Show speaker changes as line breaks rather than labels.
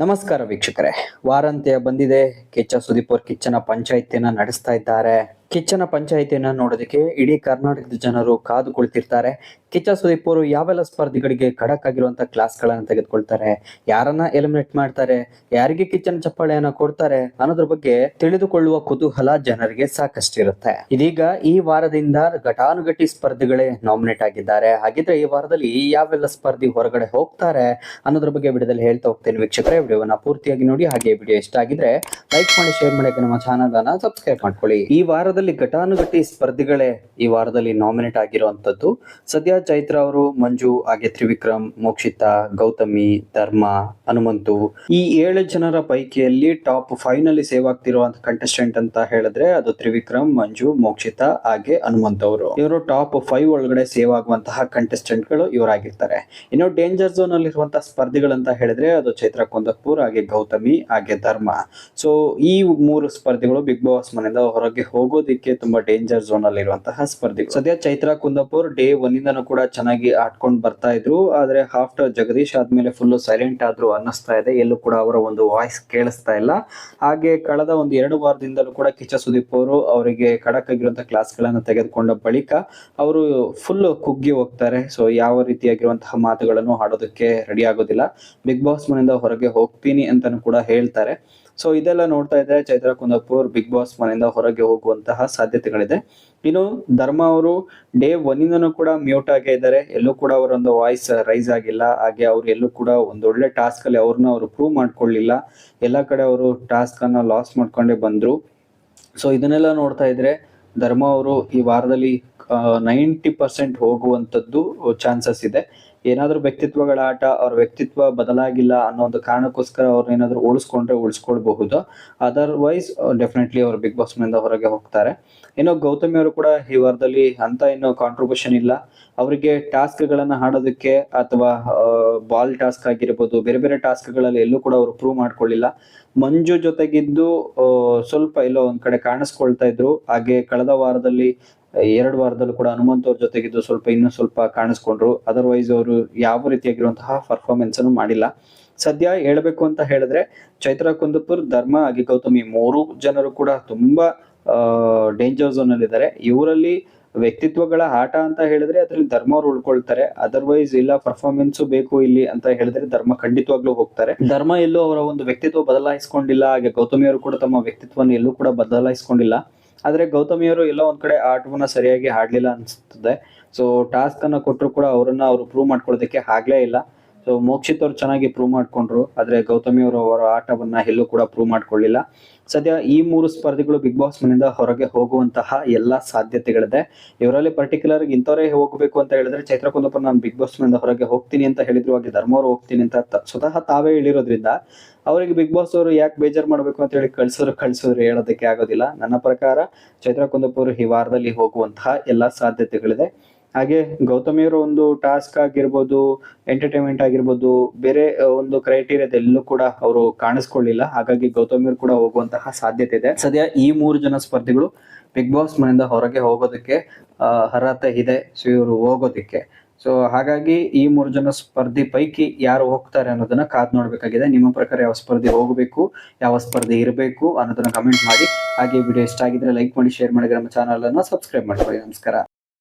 ನಮಸ್ಕಾರ ವೀಕ್ಷಕರೇ. ವಾರಂತ್ಯ ಬಂದಿದೆ. ಕೆಚ್ಚ ಸುದೀಪ್ ಅವ್ರ ಕಿಚ್ಚನ ಪಂಚಾಯಿತಿಯನ್ನ ನಡೆಸ್ತಾ ಇದ್ದಾರೆ. ಕಿಚ್ಚನ ಪಂಚಾಯಿತಿಯನ್ನ ನೋಡೋದಕ್ಕೆ ಇಡೀ ಕರ್ನಾಟಕದ ಜನರು ಕಾದು ಕುಳಿತಿರ್ತಾರೆ ಕಿಚ್ಚ ಸುದೀಪ್ ಅವರು ಯಾವೆಲ್ಲ ಸ್ಪರ್ಧಿಗಳಿಗೆ ಖಡಕ್ ಆಗಿರುವಂತ ಕ್ಲಾಸ್ ಗಳನ್ನ ತೆಗೆದುಕೊಳ್ತಾರೆ? ಯಾರನ್ನ ಎಲಿಮಿನೇಟ್ ಮಾಡ್ತಾರೆ? ಯಾರಿಗೆ ಕಿಚ್ಚನ ಚಪ್ಪಾಳೆಯನ್ನ ಕೊಡ್ತಾರೆ? ಅನ್ನೋದ್ರ ಬಗ್ಗೆ ತಿಳಿದುಕೊಳ್ಳುವ ಕುತೂಹಲ ಜನರಿಗೆ ಸಾಕಷ್ಟು ಇರುತ್ತೆ ಇದೀಗ ಈ ವಾರದಿಂದ ಘಟಾನುಘಟಿ ಸ್ಪರ್ಧಿಗಳೇ ನಾಮಿನೇಟ್ ಆಗಿದ್ದಾರೆ. ಹಾಗಿದ್ರೆ ಈ ವಾರದಲ್ಲಿ ಯಾವೆಲ್ಲ ಸ್ಪರ್ಧಿ ಹೊರಗಡೆ ಹೋಗ್ತಾರೆ ಅನ್ನೋದ್ರ ಬಗ್ಗೆ ವಿಡಿಯೋದಲ್ಲಿ ಹೇಳ್ತಾ ಹೋಗ್ತೇನೆ ವೀಕ್ಷಕರೇ. ವಿಡಿಯೋವನ್ನ ಪೂರ್ತಿಯಾಗಿ ನೋಡಿ ಹಾಗೆ ವಿಡಿಯೋ ಇಷ್ಟ ಆಗಿದ್ರೆ ಲೈಕ್ ಮಾಡಿ, ಶೇರ್ ಮಾಡಿ ನಮ್ಮ ಚಾನಲ್ ಅನ್ನ ಸಬ್ಸ್ಕ್ರೈಬ್ ಮಾಡ್ಕೊಳ್ಳಿ. ಈ ವಾರದಲ್ಲಿ ಘಟಾನುಘಟಿ ಸ್ಪರ್ಧಿಗಳೇ ಈ ವಾರದಲ್ಲಿ ನಾಮಿನೇಟ್ ಆಗಿರುವಂತದ್ದು ಸದ್ಯ ಚೈತ್ರ ಅವರು, ಮಂಜು, ಹಾಗೆ ತ್ರಿವಿಕ್ರಮ್, ಮೋಕ್ಷಿತಾ, ಗೌತಮಿ, ಧರ್ಮ, ಹನುಮಂತು ಈ ಏಳು ಜನರ ಪೈಕಿಯಲ್ಲಿ ಟಾಪ್ ಫೈವ್ ಸೇವ್ ಆಗ್ತಿರುವಂತ ಕಂಟೆಸ್ಟೆಂಟ್ ಅಂತ ಹೇಳಿದ್ರೆ ಅದು ತ್ರಿವಿಕ್ರಮ್, ಮಂಜು, ಮೋಕ್ಷಿತಾ, ಹಾಗೆ ಹನುಮಂತ್ ಅವರು. ಇವರು ಟಾಪ್ ಫೈವ್ ಒಳಗಡೆ ಸೇವ್ ಆಗುವಂತಹ ಕಂಟೆಸ್ಟೆಂಟ್ಗಳು ಇವರಾಗಿರ್ತಾರೆ. ಇನ್ನು ಡೇಂಜರ್ ಝೋನ್ ಅಲ್ಲಿ ಇರುವಂತಹ ಸ್ಪರ್ಧಿಗಳಂತ ಹೇಳಿದ್ರೆ ಅದು ಚೈತ್ರ ಕುಂದಪುರ್ ಹಾಗೆ ಗೌತಮಿ, ಹಾಗೆ ಧರ್ಮ. ಸೊ ಈ ಮೂರು ಸ್ಪರ್ಧಿಗಳು ಬಿಗ್ ಬಾಸ್ ಮನೆಯಿಂದ ಹೊರಗೆ ಹೋಗೋದಿಕ್ಕೆ ತುಂಬಾ ಡೇಂಜರ್ ಝೋನ್ ಅಲ್ಲಿ ಇರುವಂತಹ ಸ್ಪರ್ಧಿ ಸದ್ಯ ಚೈತ್ರ ಕುಂದಪುರ್ ಡೇ ಒನ್ ಇಂದನೂ ಕೂಡ ಚೆನ್ನಾಗಿ ಆಡ್ಕೊಂಡು ಬರ್ತಾ ಇದ್ರು. ಆದ್ರೆ ಆಫ್ಟರ್ ಜಗದೀಶ್ ಆದ್ಮೇಲೆ ಫುಲ್ ಸೈಲೆಂಟ್ ಆದ್ರು ಅನ್ನಿಸ್ತಾ ಇದೆ. ಎಲ್ಲೂ ಕೂಡ ಅವರ ಒಂದು ವಾಯ್ಸ್ ಕೇಳಿಸ್ತಾ ಇಲ್ಲ. ಹಾಗೆ ಕಳೆದ ಒಂದು ಎರಡು ವಾರದಿಂದಲೂ ಕೂಡ ಕಿಚ್ಚ ಸುದೀಪ್ ಅವರು ಅವರಿಗೆ ಖಡಕ್ ಆಗಿರುವಂತಹ ಕ್ಲಾಸ್ ಗಳನ್ನ ತೆಗೆದುಕೊಂಡ ಬಳಿಕ ಅವರು ಫುಲ್ ಕುಗ್ಗಿ ಹೋಗ್ತಾರೆ. ಸೊ ಯಾವ ರೀತಿಯಾಗಿರುವಂತಹ ಮಾತುಗಳನ್ನು ಆಡೋದಕ್ಕೆ ರೆಡಿ ಆಗೋದಿಲ್ಲ. ಬಿಗ್ ಬಾಸ್ ಮನೆಯಿಂದ ಹೊರಗೆ ಹೋಗ್ತೀನಿ ಅಂತಾನು ಕೂಡ ಹೇಳ್ತಾರೆ. ಸೊ ಇದೆಲ್ಲ ನೋಡ್ತಾ ಇದ್ರೆ ಚೈತ್ರ ಕುಂದಪುರ್ ಬಿಗ್ ಬಾಸ್ ಮನೆಯಿಂದ ಹೊರಗೆ ಹೋಗುವಂತಹ ಸಾಧ್ಯತೆಗಳಿದೆ. ಇನ್ನು ಧರ್ಮ ಅವರು ಡೇ ಒನ್ನಿಂದನೂ ಕೂಡ ಮ್ಯೂಟ್ ಆಗೇ ಇದ್ದಾರೆ. ಎಲ್ಲೂ ಕೂಡ ಅವರೊಂದು ವಾಯ್ಸ್ ರೈಸ್ ಆಗಿಲ್ಲ. ಹಾಗೆ ಅವ್ರು ಎಲ್ಲೂ ಕೂಡ ಒಂದು ಒಳ್ಳೆ ಟಾಸ್ಕ್ ಅಲ್ಲಿ ಅವ್ರನ್ನ ಅವರು ಪ್ರೂವ್ ಮಾಡ್ಕೊಳ್ಳಿಲ್ಲ. ಎಲ್ಲ ಕಡೆ ಅವರು ಟಾಸ್ಕ್ ಅನ್ನ ಲಾಸ್ ಮಾಡ್ಕೊಂಡೇ ಬಂದ್ರು. ಸೊ ಇದನ್ನೆಲ್ಲ ನೋಡ್ತಾ ಇದ್ರೆ ಧರ್ಮ ಅವರು ಈ ವಾರದಲ್ಲಿ ನೈಂಟಿ ಪರ್ಸೆಂಟ್ ಹೋಗುವಂಥದ್ದು, ಚಾನ್ಸಸ್ ಇದೆ. ಏನಾದರೂ ವ್ಯಕ್ತಿತ್ವಗಳ ಆಟ ಅವ್ರ ವ್ಯಕ್ತಿತ್ವ ಬದಲಾಗಿಲ್ಲ ಅನ್ನೋ ಒಂದು ಕಾರಣಕ್ಕೋಸ್ಕರ ಅವ್ರನ್ನ ಏನಾದರೂ ಉಳಿಸ್ಕೊಂಡ್ರೆ ಉಳಿಸ್ಕೊಳ್ಬಹುದು ಅದರ್ವೈಸ್ ಡೆಫಿನೆಟ್ಲಿ ಅವರು ಬಿಗ್ ಬಾಸ್ ಮನೆಯಿಂದ ಹೊರಗೆ ಹೋಗ್ತಾರೆ. ಇನ್ನು ಗೌತಮಿ ಅವರು ಕೂಡ ಈ ವಾರದಲ್ಲಿ ಅಂತ ಏನು ಕಾಂಟ್ರಿಬ್ಯೂಷನ್ ಇಲ್ಲ. ಅವರಿಗೆ ಟಾಸ್ಕ್ಗಳನ್ನ ಆಡೋದಕ್ಕೆ ಅಥವಾ ಬಾಲ್ ಟಾಸ್ಕ್ ಆಗಿರ್ಬೋದು, ಬೇರೆ ಬೇರೆ ಟಾಸ್ಕ್ಗಳಲ್ಲಿ ಎಲ್ಲೂ ಕೂಡ ಅವರು ಪ್ರೂವ್ ಮಾಡ್ಕೊಳ್ಳಿಲ್ಲ. ಮಂಜು ಜೊತೆಗಿದ್ದು ಸ್ವಲ್ಪ ಎಲ್ಲೋ ಒಂದ್ ಕಡೆ ಕಾಣಿಸ್ಕೊಳ್ತಾ ಇದ್ರು. ಹಾಗೆ ಕಳೆದ ವಾರದಲ್ಲಿ ಎರಡು ವಾರದಲ್ಲೂ ಕೂಡ ಹನುಮಂತ್ ಅವ್ರ ಜೊತೆಗಿದ್ದು ಸ್ವಲ್ಪ ಇನ್ನೂ ಸ್ವಲ್ಪ ಕಾಣಿಸ್ಕೊಂಡ್ರು. ಅದರ್ವೈಸ್ ಅವರು ಯಾವ ರೀತಿಯಾಗಿರುವಂತಹ ಪರ್ಫಾರ್ಮೆನ್ಸ್ ಅನ್ನು ಮಾಡಿಲ್ಲ. ಸದ್ಯ ಹೇಳಬೇಕು ಅಂತ ಹೇಳಿದ್ರೆ ಚೈತ್ರ ಕುಂದಪುರ್, ಧರ್ಮ ಹಾಗೆ ಗೌತಮಿ ಮೂರು ಜನರು ಕೂಡ ತುಂಬಾ ಡೇಂಜರ್ ಝೋನ್ ಅಲ್ಲಿ ಇದ್ದಾರೆ. ಇವರಲ್ಲಿ ವ್ಯಕ್ತಿತ್ವಗಳ ಆಟ ಅಂತ ಹೇಳಿದ್ರೆ ಅದ್ರಲ್ಲಿ ಧರ್ಮ ಅವ್ರು ಉಳ್ಕೊಳ್ತಾರೆ. ಅದರ್ವೈಸ್ ಇಲ್ಲ ಪರ್ಫಾರ್ಮೆನ್ಸ್ ಬೇಕು ಇಲ್ಲಿ ಅಂತ ಹೇಳಿದ್ರೆ ಧರ್ಮ ಖಂಡಿತವಾಗ್ಲೂ ಹೋಗ್ತಾರೆ. ಧರ್ಮ ಎಲ್ಲೂ ಅವರ ಒಂದು ವ್ಯಕ್ತಿತ್ವ ಬದಲಾಯಿಸ್ಕೊಂಡಿಲ್ಲ. ಹಾಗೆ ಗೌತಮಿ ಅವರು ಕೂಡ ತಮ್ಮ ವ್ಯಕ್ತಿತ್ವವನ್ನು ಎಲ್ಲೂ ಕೂಡ ಬದಲಾಯಿಸ್ಕೊಂಡಿಲ್ಲ. ಆದ್ರೆ ಗೌತಮಿಯವರು ಎಲ್ಲೋ ಒಂದು ಕಡೆ ಆಟವನ್ನ ಸರಿಯಾಗಿ ಆಡಲಿಲ್ಲ ಅನ್ಸುತ್ತದೆ ಸೊ ಟಾಸ್ಕ್ ಅನ್ನ ಕೊಟ್ಟರು ಕೂಡ ಅವರನ್ನ ಅವರು ಪ್ರೂವ್ ಮಾಡ್ಕೊಳ್ಳೋದಕ್ಕೆ ಆಗಲೇ ಇಲ್ಲ. ಸೊ ಮೋಕ್ಷಿತ್ ಅವ್ರು ಚೆನ್ನಾಗಿ ಪ್ರೂವ್ ಮಾಡ್ಕೊಂಡ್ರು. ಆದ್ರೆ ಗೌತಮಿ ಅವರು ಅವರ ಆಟವನ್ನ ಎಲ್ಲೂ ಕೂಡ ಪ್ರೂವ್ ಮಾಡ್ಕೊಳ್ಳಿಲ್ಲ. ಸದ್ಯ ಈ ಮೂರು ಸ್ಪರ್ಧಿಗಳು ಬಿಗ್ ಬಾಸ್ ಮನೆಯಿಂದ ಹೊರಗೆ ಹೋಗುವಂತಹ ಎಲ್ಲಾ ಸಾಧ್ಯತೆಗಳಿದೆ. ಇವರಲ್ಲಿ ಪರ್ಟಿಕ್ಯುಲರ್ ಇಂಥವರೇ ಹೋಗಬೇಕು ಅಂತ ಹೇಳಿದ್ರೆ ಚೈತ್ರ ಕುಂದಪ್ಪ ನಾನು ಬಿಗ್ ಬಾಸ್ ಮನೆಯಿಂದ ಹೊರಗೆ ಹೋಗ್ತೀನಿ ಅಂತ ಹೇಳಿದ್ರು. ಹಾಗೆ ಧರ್ಮ ಅವರು ಹೋಗ್ತೀನಿ ಅಂತ ಸ್ವತಃ ತಾವೇ ಹೇಳಿರೋದ್ರಿಂದ ಅವರಿಗೆ ಬಿಗ್ ಬಾಸ್ ಅವರು ಯಾಕೆ ಬೇಜಾರು ಮಾಡಬೇಕು ಅಂತ ಹೇಳಿ ಕಳ್ಸೋರು ಕಳ್ಸೋರು ಹೇಳೋದಕ್ಕೆ ಆಗೋದಿಲ್ಲ. ನನ್ನ ಪ್ರಕಾರ ಚೈತ್ರ ಕುಂದಪುರ್ ಈ ವಾರದಲ್ಲಿ ಹೋಗುವಂತಹ ಎಲ್ಲಾ ಸಾಧ್ಯತೆಗಳಿದೆ. ಹಾಗೆ ಗೌತಮಿಯವರ ಒಂದು ಟಾಸ್ಕ್ ಆಗಿರ್ಬೋದು ಎಂಟರ್ಟೈನ್ಮೆಂಟ್ ಆಗಿರ್ಬೋದು, ಬೇರೆ ಒಂದು ಒಂದು ಕ್ರೈಟೀರಿಯಾದಲ್ಲೂ ಕೂಡ ಅವರು ಕಾಣಿಸ್ಕೊಳ್ಳಿಲ್ಲ. ಹಾಗಾಗಿ ಗೌತಮಿಯವರು ಕೂಡ ಹೋಗುವಂತಹ ಸಾಧ್ಯತೆ ಇದೆ. ಸದ್ಯ ಈ ಮೂರು ಜನ ಸ್ಪರ್ಧಿಗಳು ಬಿಗ್ ಬಾಸ್ ಮನೆಯಿಂದ ಹೊರಗೆ ಹೋಗೋದಕ್ಕೆ ಅರ್ಹತೆ ಇದೆ ಸೊ ಇವರು ಹೋಗೋದಕ್ಕೆ. ಸೊ ಹಾಗಾಗಿ ಈ ಮೂರು ಜನ ಸ್ಪರ್ಧಿ ಪೈಕಿ ಯಾರು ಹೋಗ್ತಾರೆ ಅನ್ನೋದನ್ನ ಕಾದ್ ನೋಡ್ಬೇಕಾಗಿದೆ. ನಿಮ್ಮ ಪ್ರಕಾರ ಯಾವ ಸ್ಪರ್ಧಿ ಹೋಗಬೇಕು, ಯಾವ ಸ್ಪರ್ಧಿ ಇರಬೇಕು ಅನ್ನೋದನ್ನ ಕಮೆಂಟ್ ಮಾಡಿ. ಹಾಗೆ ವಿಡಿಯೋ ಇಷ್ಟ ಆಗಿದ್ರೆ ಲೈಕ್ ಮಾಡಿ ಶೇರ್ ಮಾಡಿ, ನಮ್ಮ ಚಾನಲ್ ಅನ್ನ ಸಬ್ಸ್ಕ್ರೈಬ್ ಮಾಡ್ಕೊಳ್ಳಿ. ನಮಸ್ಕಾರ.